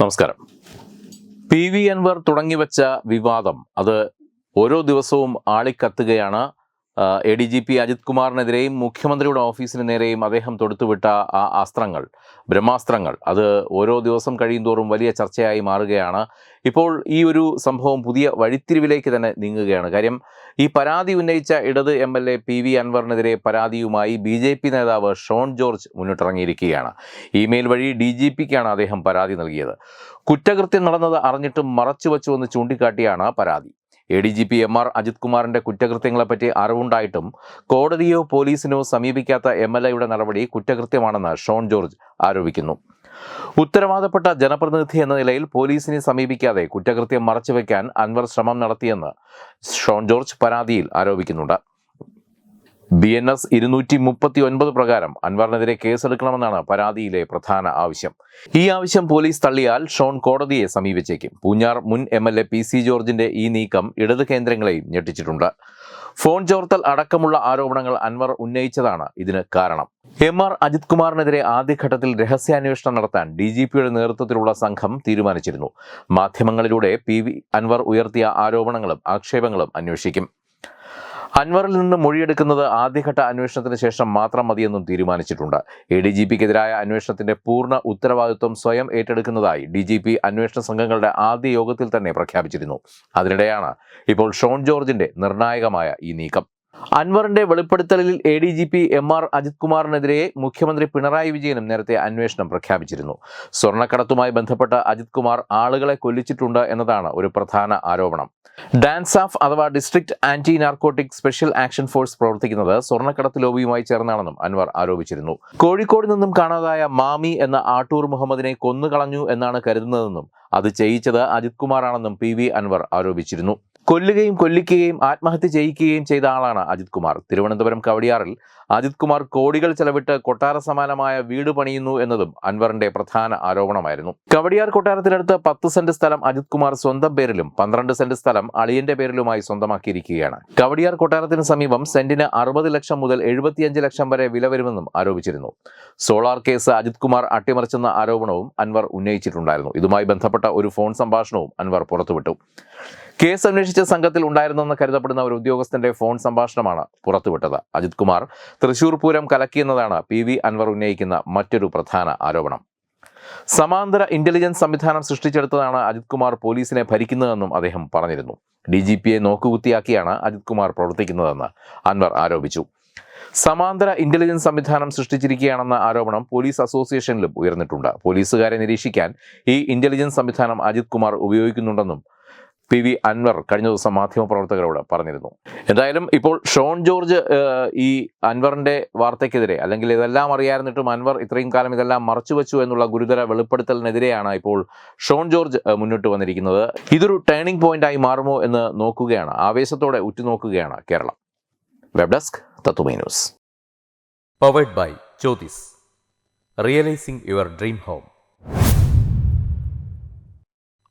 നമസ്കാരം. P V Anwar തുടങ്ങിവെച്ച വിവാദം അത് ഓരോ ദിവസവും ആളിക്കത്തുകയാണ്. A D G P Ajith കുമാറിനെതിരെയും മുഖ്യമന്ത്രിയുടെ ഓഫീസിന് നേരെയും അദ്ദേഹം തൊടുത്തുവിട്ട ആ അസ്ത്രങ്ങൾ ബ്രഹ്മാസ്ത്രങ്ങൾ അത് ഓരോ ദിവസം കഴിയുന്തോറും വലിയ ചർച്ചയായി മാറുകയാണ്. ഇപ്പോൾ ഈ ഒരു സംഭവം പുതിയ വഴിത്തിരിവിലേക്ക് തന്നെ നീങ്ങുകയാണ്. കാര്യം ഈ പരാതി ഉന്നയിച്ച ഇടത് M L A P V അൻവറിനെതിരെ പരാതിയുമായി ബി ജെ പി നേതാവ് ഷോൺ ജോർജ് മുന്നിട്ടിറങ്ങിയിരിക്കുകയാണ്. ഇമെയിൽ വഴി ഡി ജി പിക്കാണ് അദ്ദേഹം പരാതി നൽകിയത്. കുറ്റകൃത്യം നടന്നത് അറിഞ്ഞിട്ടും മറച്ചുവെച്ചുവെന്ന് ചൂണ്ടിക്കാട്ടിയാണ് പരാതി. A D G P M R Ajith കുമാറിന്റെ കുറ്റകൃത്യങ്ങളെപ്പറ്റി അറിവുണ്ടായിട്ടും കോടതിയോ പോലീസിനോ സമീപിക്കാത്ത എം എൽ എയുടെ നടപടി കുറ്റകൃത്യമാണെന്ന് ഷോൺ ജോർജ് ആരോപിക്കുന്നു. ഉത്തരവാദപ്പെട്ട ജനപ്രതിനിധി എന്ന നിലയിൽ പോലീസിനെ സമീപിക്കാതെ കുറ്റകൃത്യം മറച്ചുവെക്കാൻ അൻവർ ശ്രമം നടത്തിയെന്ന് ഷോൺ ജോർജ് പരാതിയിൽ ആരോപിക്കുന്നുണ്ട്. ബി എൻ എസ് ഇരുന്നൂറ്റി മുപ്പത്തി ഒൻപത് പ്രകാരം അൻവറിനെതിരെ കേസെടുക്കണമെന്നാണ് പരാതിയിലെ പ്രധാന ആവശ്യം. ഈ ആവശ്യം പോലീസ് തള്ളിയാൽ ഷോൺ കോടതിയെ സമീപിച്ചേക്കും. പൂഞ്ഞാർ മുൻ M L A P C ജോർജിന്റെ ഈ നീക്കം ഇടത് കേന്ദ്രങ്ങളെയും ഞെട്ടിച്ചിട്ടുണ്ട്. ഫോൺ ചോർത്തൽ അടക്കമുള്ള ആരോപണങ്ങൾ അൻവർ ഉന്നയിച്ചതാണ് ഇതിന് കാരണം. എം ആർ അജിത് കുമാറിനെതിരെ ആദ്യഘട്ടത്തിൽ രഹസ്യാന്വേഷണം നടത്താൻ ഡി ജി പിയുടെ നേതൃത്വത്തിലുള്ള സംഘം തീരുമാനിച്ചിരുന്നു. മാധ്യമങ്ങളിലൂടെ പി വി അൻവർ ഉയർത്തിയ ആരോപണങ്ങളും ആക്ഷേപങ്ങളും അന്വേഷിക്കും. അൻവറിൽ നിന്ന് മൊഴിയെടുക്കുന്നത് ആദ്യഘട്ട അന്വേഷണത്തിന് ശേഷം മാത്രം മതിയെന്നും തീരുമാനിച്ചിട്ടുണ്ട്. എ ഡി ജി പിക്കെതിരായ അന്വേഷണത്തിന്റെ പൂർണ ഉത്തരവാദിത്വം സ്വയം ഏറ്റെടുക്കുന്നതായി ഡി ജി പി അന്വേഷണ സംഘങ്ങളുടെ ആദ്യ യോഗത്തിൽ തന്നെ പ്രഖ്യാപിച്ചിരുന്നു. അതിനിടെയാണ് ഇപ്പോൾ ഷോൺ ജോർജിന്റെ നിർണായകമായ ഈ നീക്കം. അൻവറിന്റെ വെളിപ്പെടുത്തലിൽ A D G P M R Ajith കുമാറിനെതിരെ മുഖ്യമന്ത്രി പിണറായി വിജയനും നേരത്തെ അന്വേഷണം പ്രഖ്യാപിച്ചിരുന്നു. സ്വർണക്കടത്തുമായി ബന്ധപ്പെട്ട അജിത് കുമാർ ആളുകളെ കൊല്ലിച്ചിട്ടുണ്ട് എന്നതാണ് ഒരു പ്രധാന ആരോപണം. ഡാൻസ് ഓഫ് അഥവാ district anti narcotic special action force പ്രവർത്തിക്കുന്നത് സ്വർണക്കടത്ത് ലോബിയുമായി ചേർന്നാണെന്നും അൻവർ ആരോപിച്ചിരുന്നു. കോഴിക്കോട് നിന്നും കാണാതായ മാമി എന്ന ആട്ടൂർ മുഹമ്മദിനെ കൊന്നുകളഞ്ഞു എന്നാണ് കരുതുന്നതെന്നും അത് ചെയ്യിച്ചത് അജിത് കുമാറാണെന്നും പി വി അൻവർ ആരോപിച്ചിരുന്നു. കൊല്ലുകയും കൊല്ലിക്കുകയും ആത്മഹത്യ ചെയ്യിക്കുകയും ചെയ്ത ആളാണ് അജിത് കുമാർ. തിരുവനന്തപുരം കവടിയാറിൽ അജിത് കുമാർ കോടികൾ ചെലവിട്ട് കൊട്ടാര സമാനമായ വീട് പണിയുന്നു എന്നതും അൻവറിന്റെ പ്രധാന ആരോപണമായിരുന്നു. കവടിയാർ കൊട്ടാരത്തിനടുത്ത് പത്ത് സെന്റ് സ്ഥലം അജിത് കുമാർ സ്വന്തം പേരിലും പന്ത്രണ്ട് സെന്റ് സ്ഥലം അളിയന്റെ പേരിലുമായി സ്വന്തമാക്കിയിരിക്കുകയാണ്. കവടിയാർ കൊട്ടാരത്തിന് സമീപം സെന്റിന് അറുപത് ലക്ഷം മുതൽ എഴുപത്തിയഞ്ച് ലക്ഷം വരെ വില വരുമെന്നും ആരോപിച്ചിരുന്നു. സോളാർ കേസ് അജിത് കുമാർ അട്ടിമറിച്ചെന്ന ആരോപണവും അൻവർ ഉന്നയിച്ചിട്ടുണ്ടായിരുന്നു. ഇതുമായി ബന്ധപ്പെട്ട ഒരു ഫോൺ സംഭാഷണവും അൻവർ പുറത്തുവിട്ടു. കേസ് അന്വേഷിച്ച സംഘത്തിൽ ഉണ്ടായിരുന്നെന്ന് കരുതപ്പെടുന്ന ഒരു ഉദ്യോഗസ്ഥന്റെ ഫോൺ സംഭാഷണമാണ് പുറത്തുവിട്ടത്. അജിത് കുമാർ തൃശൂർ പൂരം കലക്കിയെന്നതാണ് പി വി അൻവർ ഉന്നയിക്കുന്ന മറ്റൊരു പ്രധാന ആരോപണം. സമാന്തര ഇന്റലിജൻസ് സംവിധാനം സൃഷ്ടിച്ചെടുത്തതാണ് അജിത് കുമാർ പോലീസിനെ ഭരിക്കുന്നതെന്നും അദ്ദേഹം പറഞ്ഞിരുന്നു. ഡി ജി പിയെ നോക്കുകുത്തിയാക്കിയാണ് അജിത് കുമാർ പ്രവർത്തിക്കുന്നതെന്ന് അൻവർ ആരോപിച്ചു. സമാന്തര ഇന്റലിജൻസ് സംവിധാനം സൃഷ്ടിച്ചിരിക്കുകയാണെന്ന ആരോപണം പോലീസ് അസോസിയേഷനിലും ഉയർന്നിട്ടുണ്ട്. പോലീസുകാരെ നിരീക്ഷിക്കാൻ ഈ ഇന്റലിജൻസ് സംവിധാനം അജിത് കുമാർ ഉപയോഗിക്കുന്നുണ്ടെന്നും പി വി അൻവർ കഴിഞ്ഞ ദിവസം മാധ്യമപ്രവർത്തകരോട് പറഞ്ഞിരുന്നു. എന്തായാലും ഇപ്പോൾ ഷോൺ ജോർജ് ഈ അൻവറിന്റെ വാർത്തയ്ക്കെതിരെ അല്ലെങ്കിൽ ഇതെല്ലാം അറിയാതിരുന്നിട്ടും അൻവർ ഇത്രയും കാലം ഇതെല്ലാം മറച്ചു വെച്ചു എന്നുള്ള ഗുരുതര വെളിപ്പെടുത്തലിനെതിരെയാണ് ഇപ്പോൾ ഷോൺ ജോർജ് മുന്നോട്ട് വന്നിരിക്കുന്നത്. ഇതൊരു ടേണിംഗ് പോയിന്റായി മാറുമോ എന്ന് നോക്കുകയാണ്. ആവേശത്തോടെ ഉറ്റുനോക്കുകയാണ് Keralam. Web desk Tatwamayi news. Powered by Jyothis realising your dream home